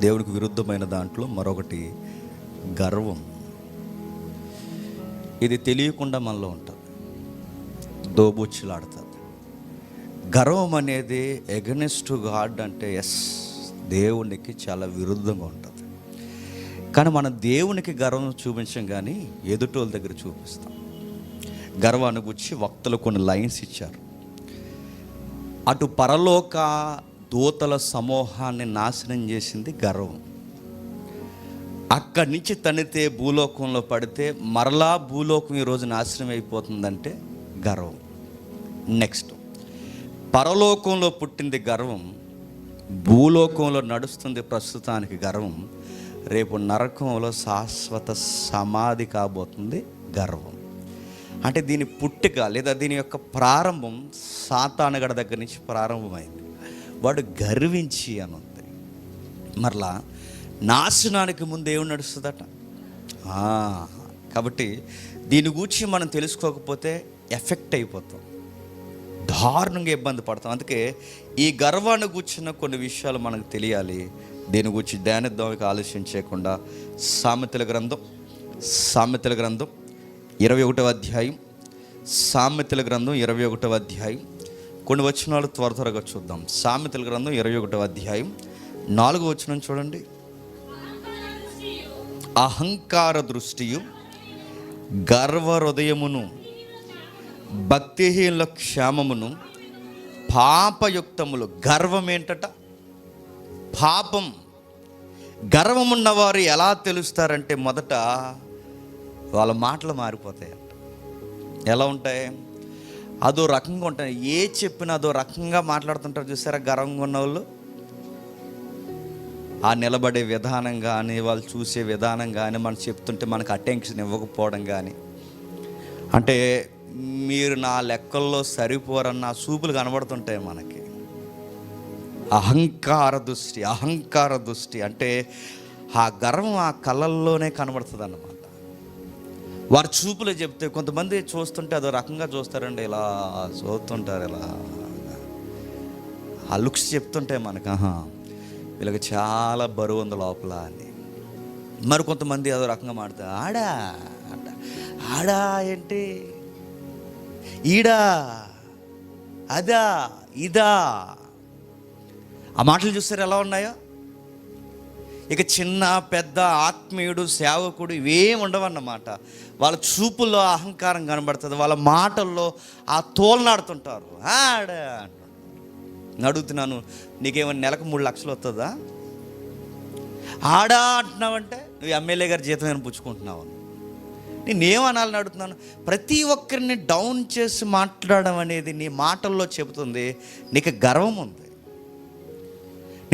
దేవునికి విరుద్ధమైన దాంట్లో మరొకటి గర్వం. ఇది తెలియకుండా మనలో ఉంటుంది. దోబుచ్చులాడుతుంది గర్వం అనేది ఎగనెస్ట్ గాడ్ అంటే ఎస్ దేవునికి చాలా విరుద్ధంగా ఉంటుంది. కానీ మనం దేవునికి గర్వం చూపించం కానీ ఎదుటోళ్ళ దగ్గర చూపిస్తాం. గర్వాన్ని గురించి వక్తలు కొన్ని లైన్స్ ఇచ్చారు. అటు పరలోక దూతల సమూహాన్ని నాశనం చేసింది గర్వం. అక్కడి నుంచి తనితే భూలోకంలో పడితే మరలా భూలోకం ఈరోజు నాశనం అయిపోతుందంటే గర్వం. నెక్స్ట్ పరలోకంలో పుట్టింది గర్వం భూలోకంలో నడుస్తుంది ప్రస్తుతానికి గర్వం రేపు నరకంలో శాశ్వత సమాధి కాబోతుంది గర్వం. అంటే దీని పుట్టుక లేదా దీని యొక్క ప్రారంభం సాతానగడ దగ్గర నుంచి ప్రారంభమైంది. వాడు గర్వించి అని ఉంది. మరలా నాశనానికి ముందు ఏమి నడుస్తుందట? కాబట్టి దీని గురించి మనం తెలుసుకోకపోతే ఎఫెక్ట్ అయిపోతాం. దారుణంగా ఇబ్బంది పడతాం. అందుకే ఈ గర్వాన్ని కూర్చున్న కొన్ని విషయాలు మనకు తెలియాలి. దీని గురించి ధ్యానిద్దాం ఆలస్యం చేయకుండా. సామెతల గ్రంథం సామెతల గ్రంథం ఇరవై ఒకటవ అధ్యాయం సామెతల గ్రంథం ఇరవై ఒకటవ అధ్యాయం. కొన్ని వచనాలు త్వర త్వరగా చూద్దాం. సామెతల గ్రంథం ఇరవై ఒకటవ అధ్యాయం. నాలుగు వచనం చూడండి. అహంకార దృష్టియు గర్వ హృదయమును భక్తిహీనుల క్షేమమును పాపయుక్తములు. గర్వం ఏంటట? పాపం. గర్వమున్నవారు ఎలా తెలుస్తారంటే మొదట వాళ్ళ మాటలు మారిపోతాయి ఎలా ఉంటాయి? అదో రకంగా ఉంటాయి. ఏ చెప్పినా అదో రకంగా మాట్లాడుతుంటారు చూసారా? గర్వంగా ఉన్న వాళ్ళు ఆ నిలబడే విధానం కానీ వాళ్ళు చూసే విధానం కానీ మనం చెప్తుంటే మనకు అటెన్షన్ ఇవ్వకపోవడం కానీ అంటే మీరు నా లెక్కల్లో సరిపోరన్న సూపులు కనబడుతుంటాయి మనకి. అహంకార దృష్టి అహంకార దృష్టి అంటే ఆ గర్వం ఆ కళ్ళల్లోనే కనబడుతుంది అన్నమాట వారి చూపులు చెప్తే కొంతమంది చూస్తుంటే అదో రకంగా చూస్తారండి ఇలా చూస్తుంటారు ఇలా. ఆ లుక్స్ చెప్తుంటాయి మనకు ఆహా వీళ్ళకి చాలా బరువు ఉంది లోపల అని. మరి కొంతమంది అదో రకంగా మాడతారు ఆడా అంట ఆడా ఏంటి? ఈడా అదా ఇదా? ఆ మాటలు చూస్తారు ఎలా ఉన్నాయో? ఇక చిన్న పెద్ద ఆత్మీయుడు సేవకుడు ఇవేం ఉండవన్నమాట. వాళ్ళ చూపుల్లో అహంకారం కనబడుతుంది వాళ్ళ మాటల్లో ఆ తోలనాడుతుంటారు. ఆడ అడుగుతున్నాను నీకేమైనా నెలకు మూడు లక్షలు వస్తుందా ఆడా అంటున్నావంటే నువ్వు ఎమ్మెల్యే గారి జీతం నేను పుచ్చుకుంటున్నావు? నేనేమనాలని అడుగుతున్నాను? ప్రతి ఒక్కరిని డౌన్ చేసి మాట్లాడడం అనేది నీ మాటల్లో చెబుతుంది నీకు గర్వం ఉంది.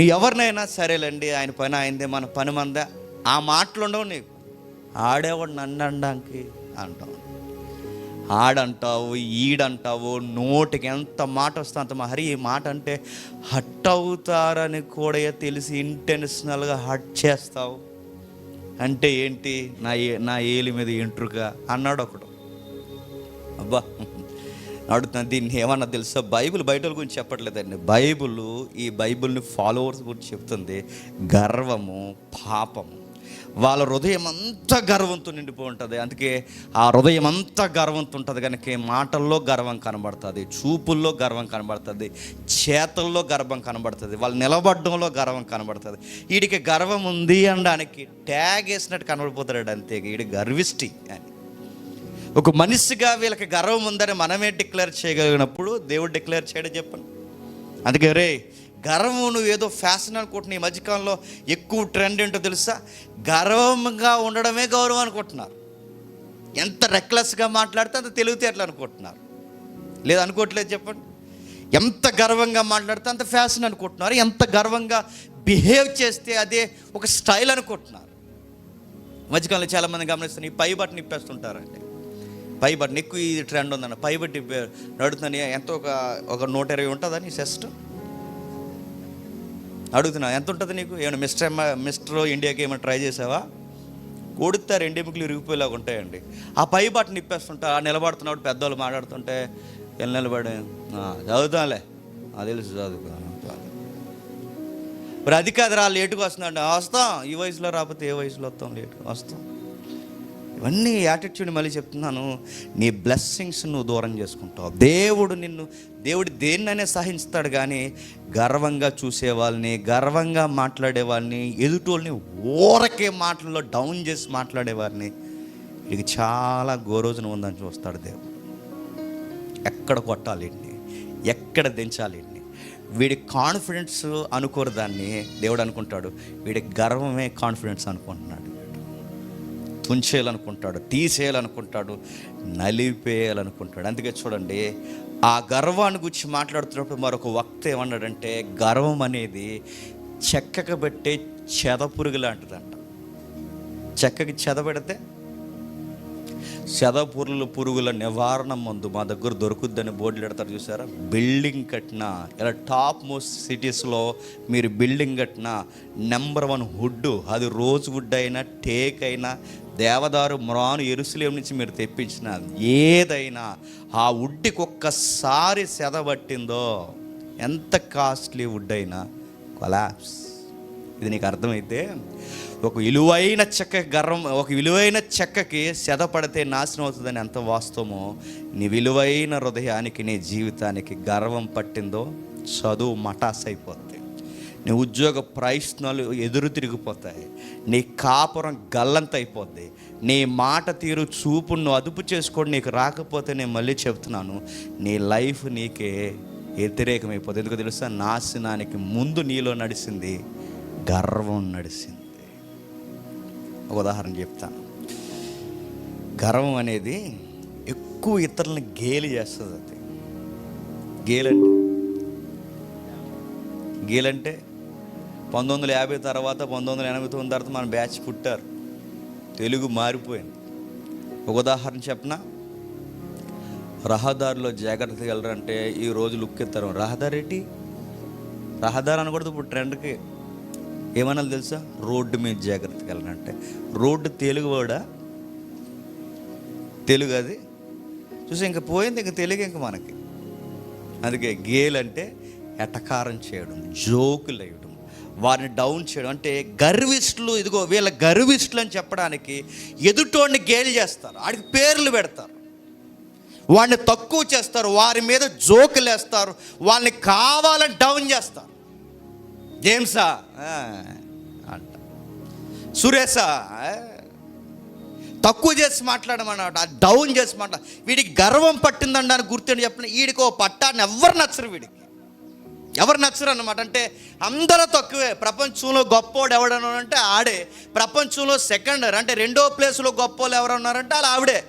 ఎవరినైనా సరేలేండి ఆయన పని అయిందే మన పని మందే. ఆ మాటలు ఉండవు నీకు. ఆడేవాడు నన్ను అనడానికి అంటావు. ఆడంటావు ఈడంటావు నోటికి ఎంత మాట వస్తే అంత హరి ఈ మాట అంటే హట్ అవుతారని కూడా తెలిసి ఇంటెన్షనల్గా హట్ చేస్తావు. అంటే ఏంటి? నా ఏ నా ఏలి మీద ఇంట్రుగా అన్నాడు ఒకడు అబ్బా. అడుగుతున్నాను దీన్ని ఏమన్నా తెలుసా? బైబిల్ బయట గురించి చెప్పట్లేదండి. బైబిల్ ఈ బైబిల్ని ఫాలోవర్స్ గురించి చెప్తుంది. గర్వము పాపము. వాళ్ళ హృదయం అంతా గర్వంతో నిండిపోయి ఉంటుంది. అందుకే ఆ హృదయం అంతా గర్వంతో ఉంటుంది. కనుక మాటల్లో గర్వం కనబడుతుంది చూపుల్లో గర్వం కనబడుతుంది చేతల్లో గర్వం కనబడుతుంది వాళ్ళు నిలబడడంలో గర్వం కనబడుతుంది. వీడికి గర్వం ఉంది అనడానికి ట్యాగ్ వేసినట్టు కనబడిపోతాడు అంతే. వీడి గర్విష్టి అని. ఒక మనిషిగా వీళ్ళకి గర్వం ఉందని మనమే డిక్లేర్ చేయగలిగినప్పుడు దేవుడు డిక్లేర్ చేయడం చెప్పండి. అందుకే రే గర్వం నువ్వు ఏదో ఫ్యాషన్ అనుకుంటున్నా ఈ మధ్యకాలంలో ఎక్కువ ట్రెండ్ ఏంటో తెలుసా? గర్వంగా ఉండడమే గౌరవం అనుకుంటున్నారు. ఎంత రెక్లెస్గా మాట్లాడితే అంత తెలివితేటలు అనుకుంటున్నారు. లేదు అనుకోవట్లేదు చెప్పండి. ఎంత గర్వంగా మాట్లాడితే అంత ఫ్యాషన్ అనుకుంటున్నారు. ఎంత గర్వంగా బిహేవ్ చేస్తే అదే ఒక స్టైల్ అనుకుంటున్నారు. మధ్యకాలంలో చాలామంది గమనిస్తున్నారు ఈ పై బట్టన్ ఇప్పేస్తుంటారండి పై నెక్కు ఎక్కువ ఈ ట్రెండ్ ఉందన్న. పై బట్టి నడుతుందని ఎంతో ఒక ఒక నూట ఇరవై ఉంటుందా నీ సెస్ట్ అడుగుతున్నా ఎంత ఉంటుంది నీకు? ఏమైనా మిస్టర్ మిస్టర్ ఇండియాకి ఏమైనా ట్రై చేసావా? కొడితే రెండు ఎముకలు ఇరిగిపోయేలాగా ఉంటాయండి. ఆ పై బట్టన్ నిప్పేస్తుంటా ఆ నిలబడుతున్నప్పుడు పెద్దవాళ్ళు మాట్లాడుతుంటే వెళ్ళి నిలబడి. చదువుతాంలే అది తెలుసు చదువుకో ఇప్పుడు అది కాదు రా లేటుగా వస్తున్నాడు. వస్తాం. ఈ వయసులో రాకపోతే ఏ వయసులో వస్తాం లేటుగా? వస్తాం. ఇవన్నీ యాటిట్యూడ్ మళ్ళీ చెప్తున్నాను. నీ బ్లెస్సింగ్స్ నువ్వు దూరం చేసుకుంటావు. దేవుడు నిన్ను దేవుడు దేన్నైనా సహిస్తాడు కానీ గర్వంగా చూసే వాళ్ళని గర్వంగా మాట్లాడే వాళ్ళని ఎదుటోళ్ళని ఊరకే మాటల్లో డౌన్ చేసి మాట్లాడే వారిని ఇది చాలా గోరోజున ఉందని చూస్తాడు దేవుడు. ఎక్కడ కొట్టాలి ఎక్కడ దించాలి వీడి కాన్ఫిడెన్స్ అనుకోరు దాన్ని దేవుడు అనుకుంటాడు. వీడి గర్వమే కాన్ఫిడెన్స్ అనుకుంటున్నాడు. తుంచేయాలనుకుంటాడు తీసేయాలనుకుంటాడు నలిపేయాలనుకుంటాడు. అందుకే చూడండి ఆ గర్వాన్ని గురించి మాట్లాడుతున్నప్పుడు మరొక వక్త ఏమన్నాడంటే గర్వం అనేది చెక్కకు పెట్టే చెదపురుగు లాంటిదంట. చెక్కకి చెద పెడితే శతపురుల పురుగుల నివారణ మందు మా దగ్గర దొరుకుద్దని బోర్డులు పెడతారు చూసారా? బిల్డింగ్ కట్టినా ఇలా టాప్ మోస్ట్ సిటీస్లో మీరు బిల్డింగ్ కట్టినా నెంబర్ వన్ వుడ్ అది రోజ్ వుడ్ అయినా టేక్ అయినా దేవదారు మ్రాను ఎరుసలేం నుంచి మీరు తెప్పించిన ఏదైనా ఆ వుడ్కి ఒక్కసారి సెదబట్టిందో ఎంత కాస్ట్లీ వుడ్ అయినా కొలాప్స్. ఇది నీకు అర్థమైతే ఒక విలువైన చెక్క గర్వం ఒక విలువైన చెక్కకి శతపడితే నాశనం అవుతుందని ఎంత వాస్తవమో నీ విలువైన హృదయానికి నీ జీవితానికి గర్వం పట్టిందో చదువు మటాస్ అయిపోద్ది నీ ఉద్యోగ ప్రయత్నాలు ఎదురు తిరిగిపోతాయి. నీ కాపురం గల్లంత అయిపోద్ది నీ మాట తీరు చూపు నువ్వు అదుపు చేసుకోండి నీకు రాకపోతే నేను మళ్ళీ చెప్తున్నాను నీ లైఫ్ నీకే వ్యతిరేకమైపోతుంది ఎందుకు తెలుసా? నాశనానికి ముందు నీలో నడిచింది గర్వం నడిచింది ఒక ఉదాహరణ చెప్తాను గర్వం అనేది ఎక్కువ ఇతరులను గేలి చేస్తుంది అది. గేలంటే? గేలంటే పంతొమ్మిది వందల యాభై తర్వాత పంతొమ్మిది వందల ఎనభై తొమ్మిది తర్వాత మన బ్యాచ్ పుట్టారు. తెలుగు మారిపోయింది. ఒక ఉదాహరణ చెప్పనా? రహదారిలో జాగ్రత్తగా వెళ్ళరంటే ఈ రోజు లుక్ ఎత్తారు రహదారి ఏంటి? రహదారి అనకూడదు ఇప్పుడు ట్రెండ్కి. ఏమన్నా తెలుసా? రోడ్డు మీద జాగ్రత్తగా వెళ్ళాలంటే. రోడ్డు తెలుగు కూడా తెలుగు అది? చూసి ఇంక పోయింది ఇంక తెలుగు ఇంక మనకి. అందుకే గేల్ అంటే ఎటకారం చేయడం జోకులు వేయడం వారిని డౌన్ చేయడం. అంటే గర్విష్ఠులు ఇదిగో వీళ్ళ గర్విష్ఠులు అని చెప్పడానికి ఎదుటోడిని గేలి చేస్తారు ఆడికి పేర్లు పెడతారు. వాడిని తక్కువ చేస్తారు వారి మీద జోకులు వేస్తారు వాళ్ళని కావాలని డౌన్ చేస్తారు. జేమ్సా. అంట. సురేషా తక్కువ చేసి మాట్లాడమన్నాడు డౌన్ చేసి మాట్లాడ వీడికి గర్వం పట్టిందని గుర్తుండి చెప్పిన వీడికి ఓ పట్టాన్ని ఎవరు నచ్చరు వీడికి. ఎవరు నచ్చరు అనమాట అంటే అందరూ తక్కువే. ప్రపంచంలో గొప్పోడు ఎవడను అంటే ఆడే. ప్రపంచంలో సెకండ్ అంటే రెండో ప్లేస్లో గొప్పోళ్ళు ఎవరు ఉన్నారంటే వాళ్ళు ఆవిడే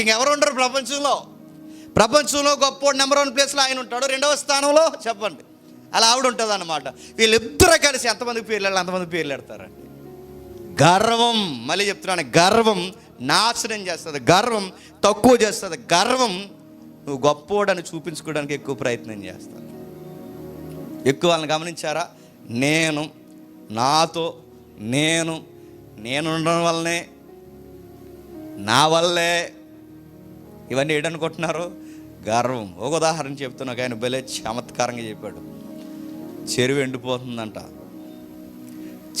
ఇంకెవరు ఉండరు ప్రపంచంలో. ప్రపంచంలో గొప్పోడు నెంబర్ వన్ ప్లేస్లో ఆయన ఉంటాడు. రెండవ స్థానంలో చెప్పండి. అలా ఆవిడ ఉంటుంది అనమాట వీళ్ళిద్దరూ కలిసి ఎంతమందికి పేర్లు అంతమంది పేర్లు పెడతారండి గర్వం మళ్ళీ చెప్తున్నాను గర్వం నాశనం చేస్తుంది. గర్వం తక్కువ చేస్తుంది. గర్వం నువ్వు గొప్పోడని చూపించుకోవడానికి ఎక్కువ ప్రయత్నం చేస్తాను ఎక్కువ వాళ్ళని గమనించారా? నేను నాతో నేను నేను ఉండడం వల్లనే నా వల్లే. ఇవన్నీ ఏడనుకుంటున్నారు? గర్వం. ఒక ఉదాహరణ చెప్తున్నా ఆయన భలే చమత్కారంగా చెప్పాడు. చెరువు ఎండిపోతుందంట.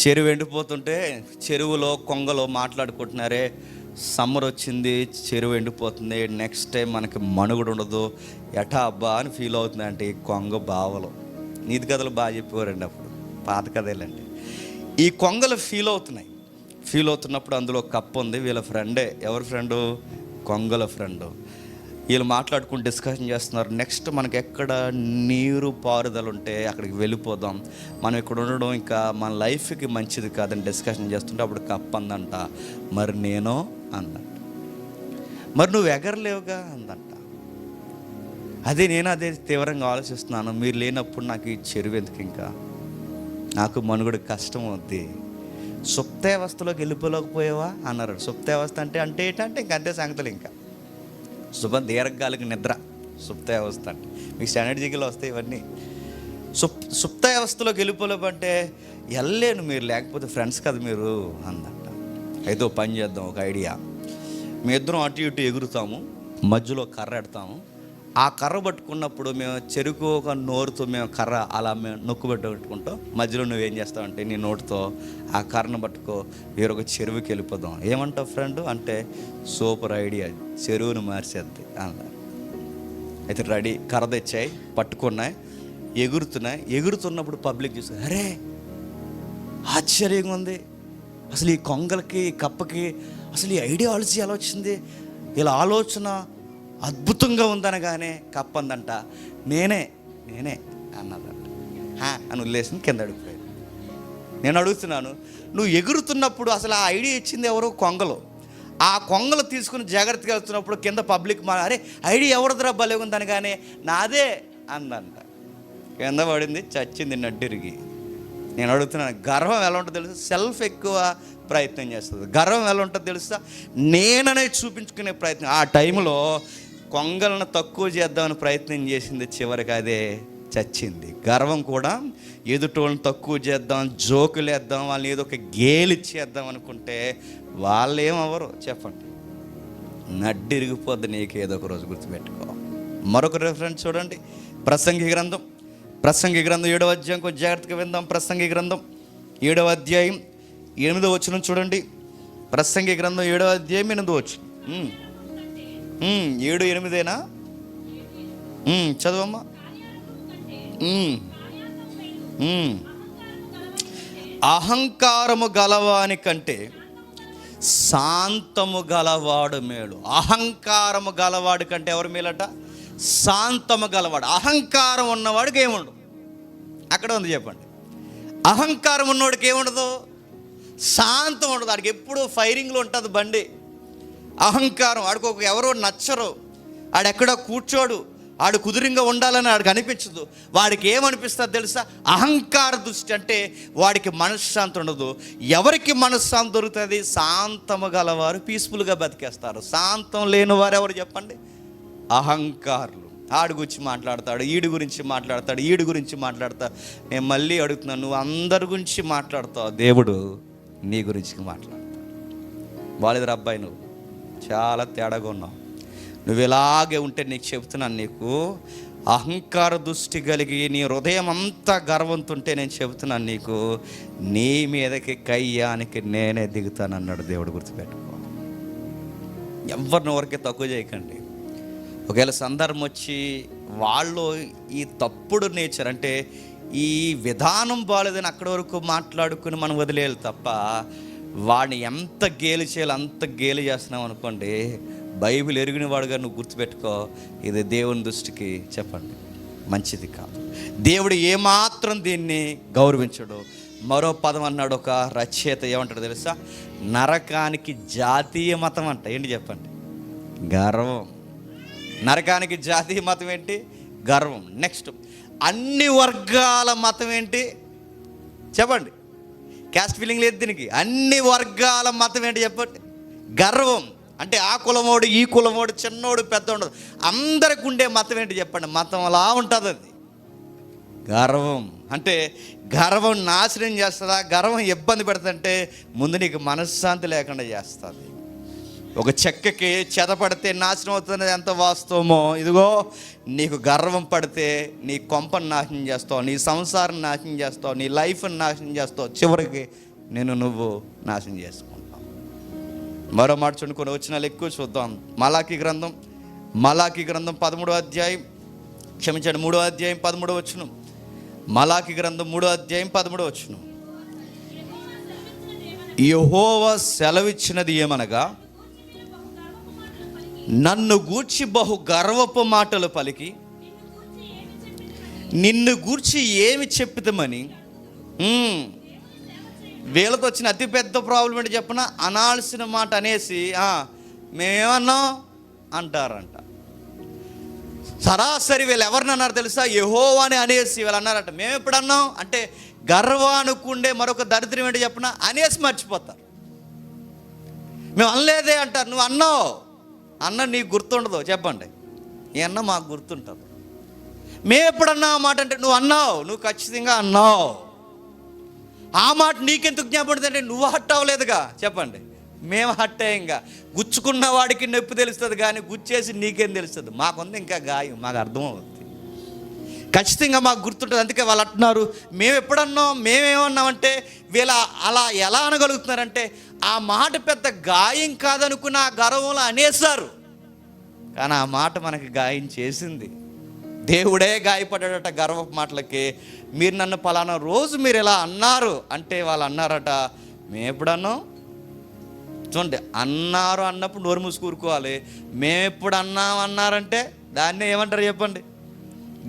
చెరువు ఎండిపోతుంటే చెరువులో కొంగలో మాట్లాడుకుంటున్నారే సమ్మర్ వచ్చింది చెరువు ఎండిపోతుంది నెక్స్ట్ టైం మనకి మనుగుడు ఉండదు ఎటా అబ్బా అని ఫీల్ అవుతుందంటే ఈ కొంగ బావలు. నీతి కథలు బాగా చెప్పేవారండి అప్పుడు పాత కథలండి. ఈ కొంగలు ఫీల్ అవుతున్నాయి. ఫీల్ అవుతున్నప్పుడు అందులో కప్పు ఉంది వీళ్ళ ఫ్రెండే ఎవరి ఫ్రెండు కొంగల ఫ్రెండు వీళ్ళు మాట్లాడుకుని డిస్కషన్ చేస్తున్నారు. నెక్స్ట్ మనకి ఎక్కడ నీరు పారుదల ఉంటే అక్కడికి వెళ్ళిపోదాం. మనం ఇక్కడ ఉండడం ఇంకా మన లైఫ్కి మంచిది కాదని డిస్కషన్ చేస్తుంటే అప్పుడు కప్పందంట. మరి నేను? అందంట. మరి నువ్వు ఎగరలేవుగా? అందంట. అదే నేను అదే తీవ్రంగా ఆలోచిస్తున్నాను. మీరు లేనప్పుడు నాకు ఈ చెరువు ఎందుకు ఇంకా? నాకు మనుగడ కష్టం అవుద్ది. సుప్తావస్థలోకి వెళ్ళిపోలేకపోయావా? అన్నారు. సుప్తావస్థ అంటే అంటే ఏంటంటే ఇంక అంతే సంగతులు ఇంకా. శుభ దీర్ఘకాలిక నిద్ర సుప్తావస్థ అంటే మీకు స్టాండర్డ్ వస్తాయి ఇవన్నీ. సుప్ సుప్తావస్థలోకి వెళ్ళిపోలేమంటే వెళ్ళలేను మీరు లేకపోతే ఫ్రెండ్స్ కదా మీరు అందంట. అయితే పని చేద్దాం ఒక ఐడియా. మీ ఇద్దరం అటు ఇటు ఎగురుతాము మధ్యలో కర్ర ఎడతాము. ఆ కర్ర పట్టుకున్నప్పుడు మేము చెరుకు ఒక నోరుతో మేము కర్ర అలా మేము నొక్కు పెట్టుకుంటాం. మధ్యలో నువ్వేం చేస్తావంటే నీ నోటితో ఆ కర్రను పట్టుకో వేరొక చెరువుకి వెళ్ళిపోదాం. ఏమంటావు ఫ్రెండ్ అంటే సూపర్ ఐడియా. చెరువును మార్చేద్ది అన్నారు అయితే రెడీ. కర్ర తెచ్చాయి పట్టుకున్నాయి ఎగురుతున్నాయి. ఎగురుతున్నప్పుడు పబ్లిక్ చూసి అరే ఆశ్చర్యంగా ఉంది. అసలు ఈ కొంగలకి ఈ కప్పకి అసలు ఈ ఐడియాలజీ ఎలా వచ్చింది? ఇలా ఆలోచన అద్భుతంగా ఉందనగానే కప్పందంట. నేనే నేనే అన్నదంట. "హా" అని వదిలేసింది కింద అడిగిపోయింది. నేను అడుగుతున్నాను నువ్వు ఎగురుతున్నప్పుడు అసలు ఆ ఐడియా ఇచ్చింది ఎవరో? కొంగలు. ఆ కొంగలు తీసుకుని జాగ్రత్తగా వెళ్తున్నప్పుడు కింద పబ్లిక్ మా అరే ఐడియా ఎవరిదిరా భలే ఉందనగానే నాదే అందంట కింద పడింది చచ్చింది నడ్డిరిగి. నేను అడుగుతున్నాను గర్వం ఎలా ఉంటుందో తెలుసా? సెల్ఫ్ ఎక్కువ ప్రయత్నం చేస్తుంది. గర్వం ఎలా ఉంటుందో తెలుసా? నేననే చూపించుకునే ప్రయత్నం. ఆ టైంలో కొంగలను తక్కువ చేద్దామని ప్రయత్నం చేసింది చివరికి అదే చచ్చింది. గర్వం కూడా ఎదుటోళ్ళని తక్కువ చేద్దాం జోకులు వేద్దాం వాళ్ళని ఏదో ఒక గేలిచ్చేద్దాం అనుకుంటే వాళ్ళు ఏమవ్వరు చెప్పండి. నడ్డిరిగిపోద్ది నీకు ఏదో ఒక రోజు గుర్తుపెట్టుకో. మరొక రిఫరెన్స్ చూడండి. ప్రసంగి గ్రంథం. ప్రసంగి గ్రంథం ఏడవ అధ్యాయం కొంచెం జాగ్రత్తగా విందాం. ప్రసంగి గ్రంథం ఏడవ అధ్యాయం ఎనిమిదో వచ్చిన చూడండి. ప్రసంగి గ్రంథం ఏడవ అధ్యాయం ఎనిమిదో వచ్చి ఏడు ఎనిమిదేనా? చదవమ్మా. అహంకారము గలవాని కంటే శాంతము గలవాడు మేలు. అహంకారము గలవాడు కంటే ఎవరు మేలట? శాంతము గలవాడు. అహంకారం ఉన్నవాడికి ఏముండదు? అక్కడ ఉంది చెప్పండి. అహంకారం ఉన్నవాడికి ఏముండదు? శాంతం ఉండదు. వాడికి ఎప్పుడు ఫైరింగ్లో ఉంటుంది బండి. అహంకారం. ఆడికి ఎవరో నచ్చరు. ఆడెక్కడ కూర్చోడు. ఆడు కుదురింగా ఉండాలని ఆడికి అనిపించదు. వాడికి ఏమనిపిస్తుంది తెలుసా? అహంకార దృష్టి అంటే వాడికి మనశ్శాంతి ఉండదు. ఎవరికి మనశ్శాంతి దొరుకుతుంది? శాంతము గలవారు పీస్ఫుల్గా బతికేస్తారు. శాంతం లేని వారు ఎవరు చెప్పండి? అహంకారులు. ఆడి గురించి మాట్లాడతాడు ఈడు గురించి మాట్లాడతాడు ఈడు గురించి మాట్లాడతా నేను మళ్ళీ అడుగుతున్నాను నువ్వు అందరి గురించి మాట్లాడతావు. దేవుడు నీ గురించి మాట్లాడతావు బాలేదురా అబ్బాయి నువ్వు. చాలా తేడాగా ఉన్నావు. నువ్వు ఇలాగే ఉంటే నీకు చెబుతున్నాను నీకు అహంకార దృష్టి కలిగి నీ హృదయం అంతా గర్వంతుంటే నేను చెబుతున్నాను నీకు నీ మీదకి కయ్యానికి నేనే దిగుతానన్నాడు దేవుడు గుర్తుపెట్టుకో. ఎవరిని ఎవరికి తక్కువ చేయకండి. ఒకవేళ సందర్భం వచ్చి వాళ్ళు ఈ తప్పుడు నేచర్ అంటే ఈ విధానం బాగాలేదని అక్కడి వరకు మాట్లాడుకుని మనం వదిలేయాలి తప్ప వాడిని ఎంత గేలి చేయాలి అంత గేలి చేస్తున్నాం అనుకోండి బైబిల్ ఎరిగిన వాడుగా నువ్వు గుర్తుపెట్టుకో ఇది దేవుని దృష్టికి చెప్పండి. మంచిది కాదు. దేవుడు ఏమాత్రం దీన్ని గౌరవించడు. మరో పదం అన్నాడు ఒక రచయిత ఏమంటాడు తెలుసా? నరకానికి జాతీయ మతం అంట. ఏంటి చెప్పండి? గర్వం. నరకానికి జాతీయ మతం ఏంటి? గర్వం. నెక్స్ట్ అన్ని వర్గాల మతం ఏంటి? చెప్పండి. క్యాస్ట్ ఫీలింగ్ లేదు దీనికి. అన్ని వర్గాల మతం ఏంటి చెప్పండి? గర్వం. అంటే ఆ కులమోడు ఈ కులమోడు చిన్నోడు పెద్దోడు. అందరికి ఉండే మతం ఏంటి చెప్పండి? మతం అలా ఉంటుంది అది. గర్వం. అంటే గర్వం నాశనం చేస్తుందా? గర్వం ఇబ్బంది పెడుతుంటే ముందు నీకు మనశ్శాంతి లేకుండా చేస్తుంది. ఒక చెక్కకి చెద పడితే నాశనం అవుతున్నది ఎంత వాస్తవమో? ఇదిగో నీకు గర్వం పడితే నీ కొంపను నాశనం చేస్తావు నీ సంసారం నాశనం చేస్తావు నీ లైఫ్ని నాశనం చేస్తావు. చివరికి నేను నువ్వు నాశనం చేసుకుంటావు. మరో మాట చూడుకొని వచ్చిన ఎక్కువ చూద్దాం. మలాకి గ్రంథం మలాకి గ్రంథం పదమూడో అధ్యాయం క్షమించండి మూడో అధ్యాయం పదమూడో వచ్చును మలాకి గ్రంథం మూడో అధ్యాయం పదమూడో వచ్చును యహోవ సెలవిచ్చినది ఏమనగా నన్ను గూర్చి బహు గర్వపు మాటలు పలికి. నిన్ను గూర్చి ఏమి చెప్తామని వీళ్ళకి వచ్చిన అతిపెద్ద ప్రాబ్లం ఏంటి చెప్పిన? అనాల్సిన మాట అనేసి మేమేమన్నాం? అంటారంట. సరాసరి వీళ్ళు ఎవరిని అన్నారు తెలుసా? యహో అని అనేసి వీళ్ళు అన్నారట. మేము ఎప్పుడు అన్నాం అంటే గర్వానుకుండే మరొక దరిద్రం ఏంటి చెప్పిన? అనేసి మర్చిపోతారు. మేము అనలేదే అంటారు. నువ్వు అన్నావు. అన్న నీకు గుర్తుండదు చెప్పండి. ఈ అన్న మాకు గుర్తుంటుంది. మేము ఎప్పుడన్నా ఆ మాట అంటే నువ్వు అన్నావు నువ్వు ఖచ్చితంగా అన్నావు. ఆ మాట నీకెందుకు జ్ఞాపడుతుంది అంటే నువ్వు హట్ అవ్వలేదుగా చెప్పండి. మేము హట్టే ఇంకా గుచ్చుకున్న వాడికి నొప్పి తెలుస్తుంది కానీ గుచ్చేసి నీకేం తెలుస్తుంది? మాకుంది ఇంకా గాయం మాకు అర్థమవుతుంది ఖచ్చితంగా మాకు గుర్తుంటుంది అందుకే వాళ్ళు అంటున్నారు మేము ఎప్పుడన్నాం మేమేమన్నామంటే వీళ్ళ అలా ఎలా అనగలుగుతున్నారంటే ఆ మాట పెద్ద గాయం కాదనుకున్న ఆ గర్వంలో అనేశారు. కానీ ఆ మాట మనకి గాయం చేసింది. దేవుడే గాయపడ్డాడట గర్వ మాటలకి. మీరు నన్ను పలానా రోజు మీరు ఇలా అన్నారు అంటే వాళ్ళు అన్నారట మేము ఎప్పుడన్నాం? చూడండి అన్నారు అన్నప్పుడు నోరు మూసుకూరుకోవాలి మేము ఎప్పుడు అన్నాం అన్నారంటే దాన్నే ఏమంటారు చెప్పండి.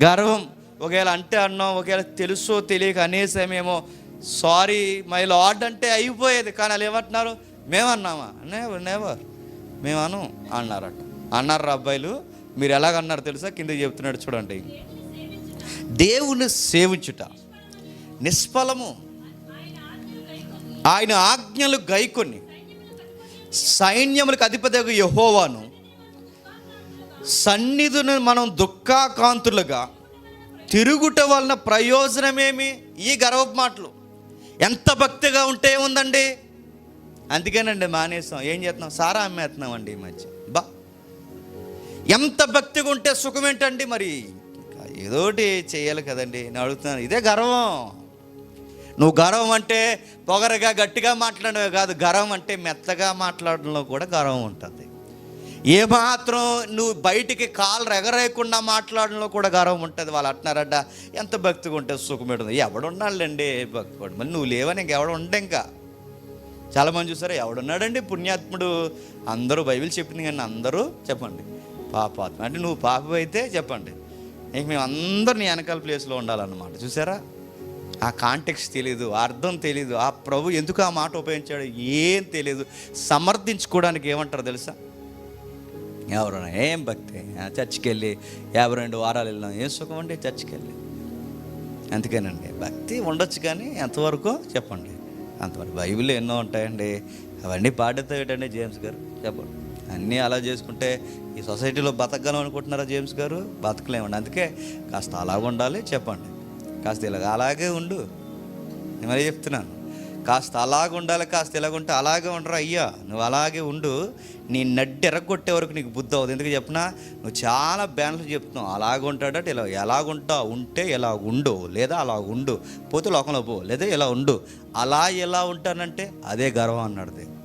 గర్వం ఒకవేళ అంటే అన్నాం ఒకవేళ తెలుసో తెలియక అనేసేమేమో సారీ మై లార్డ్ అంటే అయిపోయేది. కానీ వాళ్ళు ఏమంటున్నారు? మేమన్నామా? నేవర్ నేవర్ మేమను అన్నారట. అన్నారు అబ్బాయిలు? మీరు ఎలాగన్నారు తెలుసా? కింద చెప్తున్నాడు చూడండి. దేవుని సేవించుట. నిష్ఫలము. ఆయన ఆజ్ఞలు గైకొని సైన్యములకు అధిపతి యహోవాను. సన్నిధును మనం దుఃఖాకాంతులుగా తిరుగుట వలన ప్రయోజనమేమి? ఈ గర్వపు మాటలు. ఎంత భక్తిగా ఉంటే ఉందండి అందుకేనండి మానేస్తాం ఏం చేస్తున్నాం? సారా అమ్మేస్తున్నామండి ఈ మధ్య. బా. ఎంత భక్తిగా ఉంటే సుఖం ఏంటండి మరి? ఏదోటి చేయాలి కదండి. నేను అడుగుతున్నాను. ఇదే గర్వం. నువ్వు గర్వం అంటే పొగరగా గట్టిగా మాట్లాడమే కాదు. గర్వం అంటే మెత్తగా మాట్లాడడంలో కూడా గర్వం ఉంటుంది. ఏ మాత్రం నువ్వు బయటికి కాలు ఎగరేయకుండా మాట్లాడడంలో కూడా గర్వం ఉంటుంది. వాళ్ళు అంటున్నారట ఎంత భక్తిగా ఉంటే సుఖమేడు ఎవడున్నాళ్ళండి భక్తుడు మరి నువ్వు లేవని ఇంకెవడు ఉంటే ఇంకా? చాలామంది చూసారా? ఎవడున్నాడండి పుణ్యాత్ముడు? అందరూ బైబిల్ చెప్పింది కానీ అందరూ చెప్పండి. పాపాత్మ. అంటే నువ్వు పాపం అయితే చెప్పండి. ఇంక మేము అందరు నీ వెనకాల ప్లేస్లో ఉండాలన్నమాట. చూసారా? ఆ కాంటెక్స్ తెలియదు అర్థం తెలియదు ఆ ప్రభు ఎందుకు ఆ మాట ఉపయోగించాడు ఏం తెలియదు సమర్థించుకోవడానికి ఏమంటారు తెలుసా? ఎవరైనా ఏం భక్తి? చర్చికి వెళ్ళి యాభై రెండు వారాలు వెళ్ళినాం. ఏం సుఖం అండి చర్చికి వెళ్ళి అందుకేనండి. భక్తి ఉండొచ్చు కానీ ఎంతవరకు? చెప్పండి. అంతవరకు బైబిల్ ఎన్నో ఉంటాయండి. అవన్నీ పాడతాయండి జేమ్స్ గారు? చెప్పండి. అన్నీ అలా చేసుకుంటే ఈ సొసైటీలో బతకగలం అనుకుంటున్నారా జేమ్స్ గారు? బతకలేమండి. అందుకే కాస్త అలాగ ఉండాలి చెప్పండి. కాస్త ఇలాగ అలాగే ఉండు. నేను చెప్తున్నాను. కాస్త అలాగ ఉండాలి కాస్త ఇలాగుంటే అలాగే ఉండరా? అయ్యా నువ్వు అలాగే ఉండు. నీ నడ్డి ఎరగొట్టే వరకు నీకు బుద్ధి అవుతుంది. ఎందుకు చెప్పినా? నువ్వు చాలా బ్యాన్లు చెప్తున్నావు. అలాగ ఉంటాడట ఇలా ఎలాగుంటా? ఉంటే ఎలా ఉండు లేదా అలా ఉండు. పోతే లోకంలో పో లేదా ఇలా ఉండు. అలా ఎలా ఉంటానంటే అదే గర్వం అన్నాడు దేవుడు.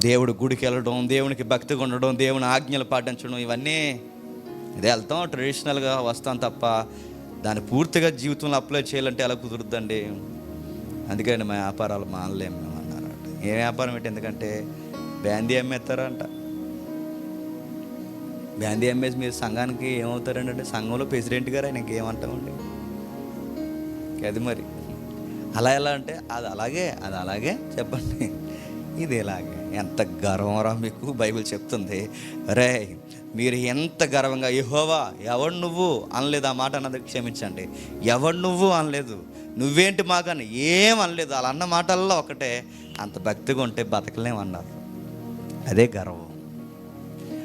దేవుడు గుడికి వెళ్ళడం దేవునికి భక్తిగా ఉండడం దేవుని ఆజ్ఞలు పాటించడం ఇవన్నీ ఇదే వెళ్తాం. ట్రెడిషనల్గా వస్తాం తప్ప దాన్ని పూర్తిగా జీవితంలో అప్లై చేయాలంటే ఎలా కుదురుద్దండి? అందుకని మా వ్యాపారాలు మానలేము మేము అన్నారంట. ఏ వ్యాపారం ఏంటి? ఎందుకంటే బ్యాందీ అమ్మేస్తారంట. బ్యాందీ అమ్మేసి మీరు సంఘానికి ఏమవుతారండి అంటే సంఘంలో ప్రెసిడెంట్ గారు ఆయనకి ఏమంటామండి? అది మరి. అలా ఎలా అంటే అది అలాగే అది అలాగే చెప్పండి. ఇది ఇలాగే. ఎంత గర్వంరా మీకు? బైబిల్ చెప్తుంది. రే మీరు ఎంత గర్వంగా యహోవా ఎవడు నువ్వు అనలేదు ఆ మాట అన్నది క్షమించండి. ఎవడు నువ్వు అనలేదు. నువ్వేంటి మాకని ఏం అనలేదు. అలా అన్న మాటల్లో ఒకటే అంత భక్తిగా ఉంటే బతకలేమన్నారు. అదే గర్వం.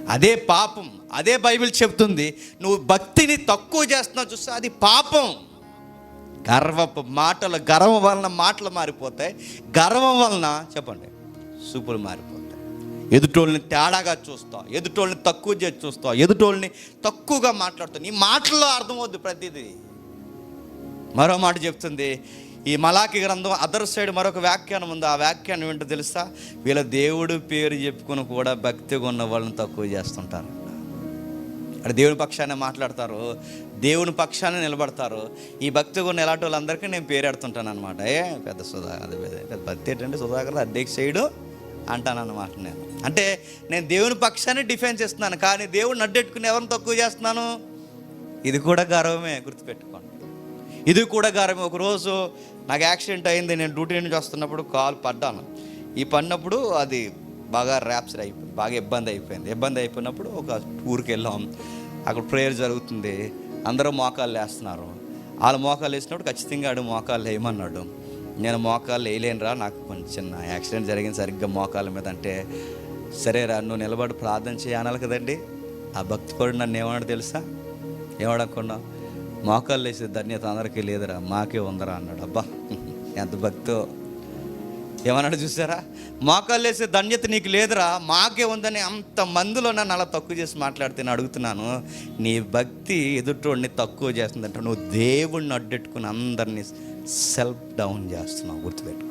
అదే పాపం. అదే బైబిల్ చెప్తుంది నువ్వు భక్తిని తక్కువ చేస్తున్నావు చూస్తే అది పాపం. గర్వపు మాటలు గర్వం వలన మాటలు మారిపోతాయి. గర్వం వలన చెప్పండి సూపులు మారిపోతాయి. ఎదుటోళ్ళని తేడాగా చూస్తావు ఎదుటోళ్ళని తక్కువ చేసి చూస్తావు ఎదుటోళ్ళని తక్కువగా మాట్లాడుతావు. నీ మాటల్లో అర్థమవుద్ది ప్రతిదీ. మరో మాట చెప్తుంది. ఈ మలాకి గ్రంథం అదర్ సైడ్ మరొక వ్యాఖ్యానం ఉంది. ఆ వ్యాఖ్యానం ఏంటో తెలుసా? వీళ్ళ దేవుడు పేరు చెప్పుకుని కూడా భక్తిగా ఉన్న వాళ్ళని తక్కువ చేస్తుంటారు. అక్కడ దేవుని పక్షాన్ని మాట్లాడతారు. దేవుని పక్షాన్ని నిలబడతారు. ఈ భక్తి ఉన్న ఎలాంటి వాళ్ళందరికీ నేను పేరెడుతుంటాను అనమాట ఏ పెద్ద సుధా పెద్ద భక్తి ఏంటంటే సుధాకర్ అంటాను అంటానన్నమాట నేను. అంటే నేను దేవుని పక్షాన్ని డిఫెన్స్ చేస్తున్నాను. కానీ దేవుడిని అడ్డెట్టుకుని ఎవరిని తక్కువ చేస్తున్నాను? ఇది కూడా గర్వమే గుర్తుపెట్టుకోండి. ఇది కూడా గర్వమే ఒకరోజు నాకు యాక్సిడెంట్ అయింది. నేను డ్యూటీ నుంచి వస్తున్నప్పుడు కాలు పడ్డాను. ఈ పడినప్పుడు అది బాగా ర్యాప్చర్ అయిపోయింది బాగా ఇబ్బంది అయిపోయింది. ఇబ్బంది అయిపోయినప్పుడు ఒక టూర్కి వెళ్ళాం. అక్కడ ప్రేయర్ జరుగుతుంది. అందరూ మోకాళ్ళు వేస్తున్నారు. వాళ్ళ మోకాళ్ళు వేసినప్పుడు ఖచ్చితంగా ఆడు మోకాళ్ళు వేయమన్నాడు. నేను మోకాళ్ళు వేయలేనురా నాకు కొంచెం చిన్న యాక్సిడెంట్ జరిగింది. సరిగ్గా మోకాళ్ళ మీద అంటే సరేరా నువ్వు నిలబడి ప్రార్థన చేయాలి కదండి. ఆ భక్తిపరుడు నన్ను ఏమన్నాడు తెలుసా? ఏమడకుండా మోకాళ్ళు వేసే ధన్యత అందరికీ లేదురా మాకే ఉందరా అన్నాడు. అబ్బా ఎంత భక్తో. ఏమన్నాడు చూసారా? మోకాళ్ళు వేసే ధన్యత నీకు లేదురా మాకే ఉందని అంత మందిలో నన్ను అలా తక్కువ చేసి మాట్లాడితే నేను అడుగుతున్నాను. నీ భక్తి ఎదుటోడిని తక్కువ చేస్తుందంట నువ్వు దేవుణ్ణి అడ్డెట్టుకుని అందరినీ సెల్ఫ్ డౌన్ చేస్తున్నావు గుర్తుపెట్టుకో.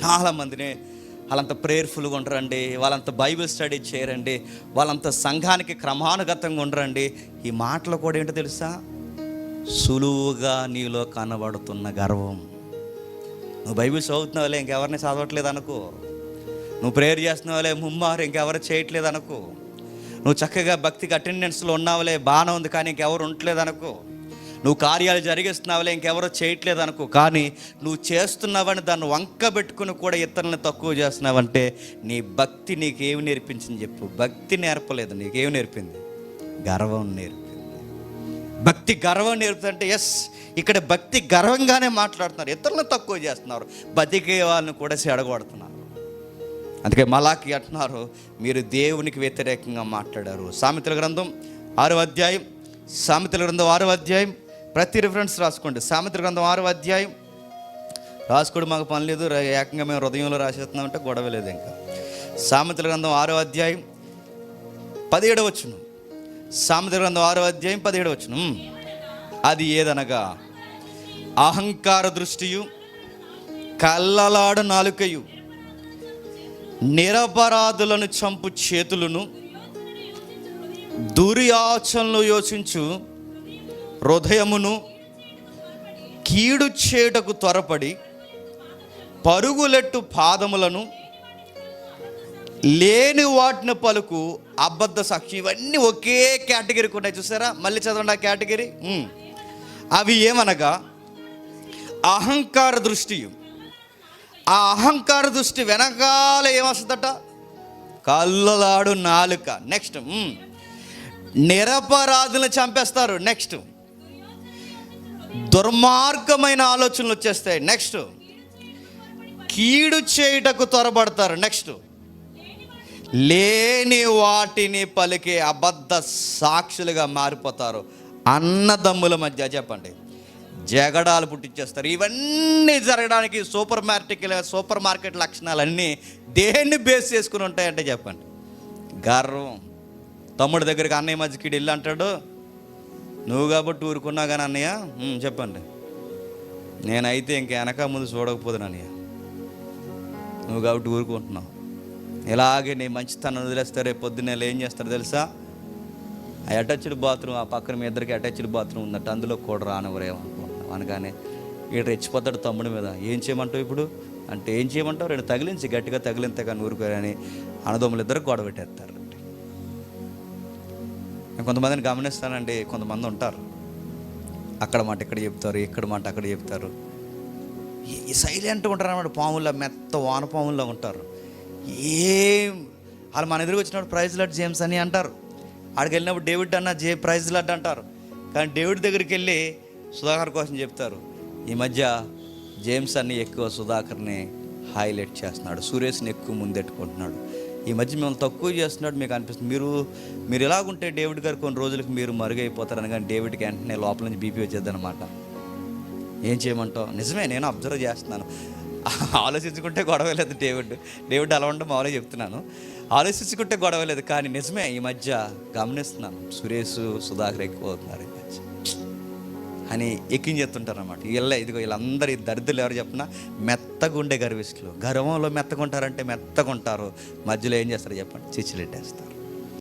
చాలామందిని వాళ్ళంత ప్రేయర్ఫుల్గా ఉండరండి వాళ్ళంత బైబిల్ స్టడీ చేయరండి వాళ్ళంత సంఘానికి క్రమానుగతంగా ఉండరండి. ఈ మాటలు కూడా ఏంటో తెలుసా? సులువుగా నీలో కనబడుతున్న గర్వం. నువ్వు బైబిల్ చదువుతున్నావులే ఇంకెవరిని చదవట్లేదు అనుకో. నువ్వు ప్రేయర్ చేస్తున్నావులే ముమ్మారు ఇంకెవరు చేయట్లేదు అనుకో. నువ్వు చక్కగా భక్తికి అటెండెన్స్లో ఉన్నావులే బాగానే ఉంది కానీ ఇంకెవరు ఉండట్లేదు అనుకో. నువ్వు కార్యాలు జరిగిస్తున్నావులే ఇంకెవరో చేయట్లేదు అనుకో. కానీ నువ్వు చేస్తున్నావని దాన్ని వంక పెట్టుకుని కూడా ఇతరులను తక్కువ చేస్తున్నావంటే నీ భక్తి నీకేమి నేర్పించింది చెప్పు. భక్తి నేర్పలేదు నీకేమి నేర్పింది? గర్వం నేర్పింది. భక్తి గర్వం నేర్పుతుంటే ఎస్ ఇక్కడ భక్తి గర్వంగానే మాట్లాడుతున్నారు. ఇతరులను తక్కువ చేస్తున్నారు. బతికే వాళ్ళని కూడా చెడగొడుతున్నారు. అందుకే మలాకి అంటున్నారు మీరు దేవునికి వ్యతిరేకంగా మాట్లాడారు. సామెతల గ్రంథం ఆరో అధ్యాయం సామెతల గ్రంథం ఆరో అధ్యాయం ప్రతి రిఫరెన్స్ రాసుకోండి. సామెతల గ్రంథం ఆరో అధ్యాయం. రాసుకోవడం మాకు పని లేదు. ఏకంగా మేము హృదయంలో రాసేస్తున్నామంటే గొడవ లేదు ఇంకా. సామెతల గ్రంథం ఆరో అధ్యాయం పదిహేడవ వచ్చును సామెతల గ్రంథం ఆరో అధ్యాయం పదిహేడవ వచ్చును అది ఏదనగా అహంకార దృష్టియు కల్లలాడు నాలుకయు నిరపరాధులను చంపు చేతులను దుర్యాచనలు యోచించు హృదయమును కీడు చేటకు త్వరపడి పరుగులెట్టు పాదములను లేని వాటిని పలుకు అబద్ధ సాక్షి ఇవన్నీ ఒకే కేటగిరీకి ఉన్నాయి. చూసారా? మళ్ళీ చదవండి ఆ కేటగిరీ. అవి ఏమనగా అహంకార దృష్టి ఆ అహంకార దృష్టి వెనకాల ఏమొస్తుందట? కళ్ళలాడు నాలుక. నెక్స్ట్. నిరపరాధులను చంపేస్తారు. నెక్స్ట్. దుర్మార్గమైన ఆలోచనలు వచ్చేస్తాయి. నెక్స్ట్ కీడు చేయుటకు త్వరపడతారు. నెక్స్ట్ లేని వాటిని పలికే అబద్ధ సాక్షులుగా మారిపోతారు. అన్నదమ్ముల మధ్య చెప్పండి. జగడాలు పుట్టించేస్తారు ఇవన్నీ జరగడానికి సూపర్ మార్కెట్ సూపర్ మార్కెట్ లక్షణాలన్నీ దేన్ని బేస్ చేసుకుని ఉంటాయంటే చెప్పండి. గర్వం. తమ్ముడి దగ్గరికి అన్నయ్య మధ్యకి వెళ్ళి అంటాడు నువ్వు కాబట్టి ఊరుకున్నా కానీ అన్నయ్య? చెప్పండి. నేనైతే ఇంక వెనక ముందు చూడకపోదును అన్నయ్య. నువ్వు కాబట్టి ఊరుకుంటున్నావు. ఇలాగే నీ మంచితనం వదిలేస్తే రేపు పొద్దున్న వీళ్ళు ఏం చేస్తారు తెలుసా? ఆ అటాచ్డ్ బాత్రూమ్ ఆ పక్కన మీ ఇద్దరికి అటాచ్డ్ బాత్రూమ్ ఉందట అందులో కూడా రానివ్వరేమనుకుంటున్నాం అనగానే ఈడు రెచ్చిపోతాడు తమ్ముడి మీద. ఏం చేయమంటావు ఇప్పుడు? అంటే ఏం చేయమంటావు? రెండు తగిలించి గట్టిగా తగిలింతే కానీ అనదమ్ములు ఇద్దరు గొడవ పెట్టేస్తారు. నేను కొంతమందిని గమనిస్తానండి కొంతమంది ఉంటారు. అక్కడ మాట ఇక్కడ చెప్తారు ఇక్కడ మాట అక్కడ చెప్తారు. ఈ సైలెంట్గా ఉంటారు అన్నమాట పాముల్లో మెత్త వాన పాముల్లో ఉంటారు. ఏం వాళ్ళు మన ఎదురుకు వచ్చినప్పుడు ప్రైజ్ లడ్ జేమ్స్ అని అంటారు. ఆడికి వెళ్ళినప్పుడు డేవిడ్ అన్న జే ప్రైజ్ లడ్ అంటారు. కానీ డేవిడ్ దగ్గరికి వెళ్ళి సుధాకర్ కోసం చెప్తారు. ఈ మధ్య జేమ్స్ అన్ని ఎక్కువ సుధాకర్ని హైలైట్ చేస్తున్నాడు సురేష్ని ఎక్కువ ముందెట్టుకుంటున్నాడు. ఈ మధ్య మిమ్మల్ని తక్కువ చేస్తున్నాడు మీకు అనిపిస్తుంది. మీరు మీరు ఎలాగుంటే డేవిడ్ గారు కొన్ని రోజులకు మీరు మరుగైపోతారని కానీ డేవిడ్కి వెంటనే లోపల నుంచి బీపీ వచ్చేద్దనమాట ఏం చేయమంటావు? నిజమే నేను అబ్జర్వ్ చేస్తున్నాను. ఆలోచించుకుంటే గొడవ లేదు డేవిడ్. డేవిడ్ అలా ఉండడం మామూలుగా చెప్తున్నాను. ఆలోచించుకుంటే గొడవ లేదు కానీ నిజమే ఈ మధ్య గమనిస్తున్నాను. సురేష్ సుధాకర్ ఎక్కువ అవుతున్నారు. అని ఎక్కించేస్తుంటారనమాట వీళ్ళ ఇదిగో వీళ్ళందరి దరిద్రులు ఎవరు చెప్పినా మెత్తగుండే గర్విస్తులు గర్వంలో మెత్తగుంటారంటే మెత్తగుంటారు మధ్యలో ఏం చేస్తారు చెప్పండి? చిచ్చులెట్టేస్తారు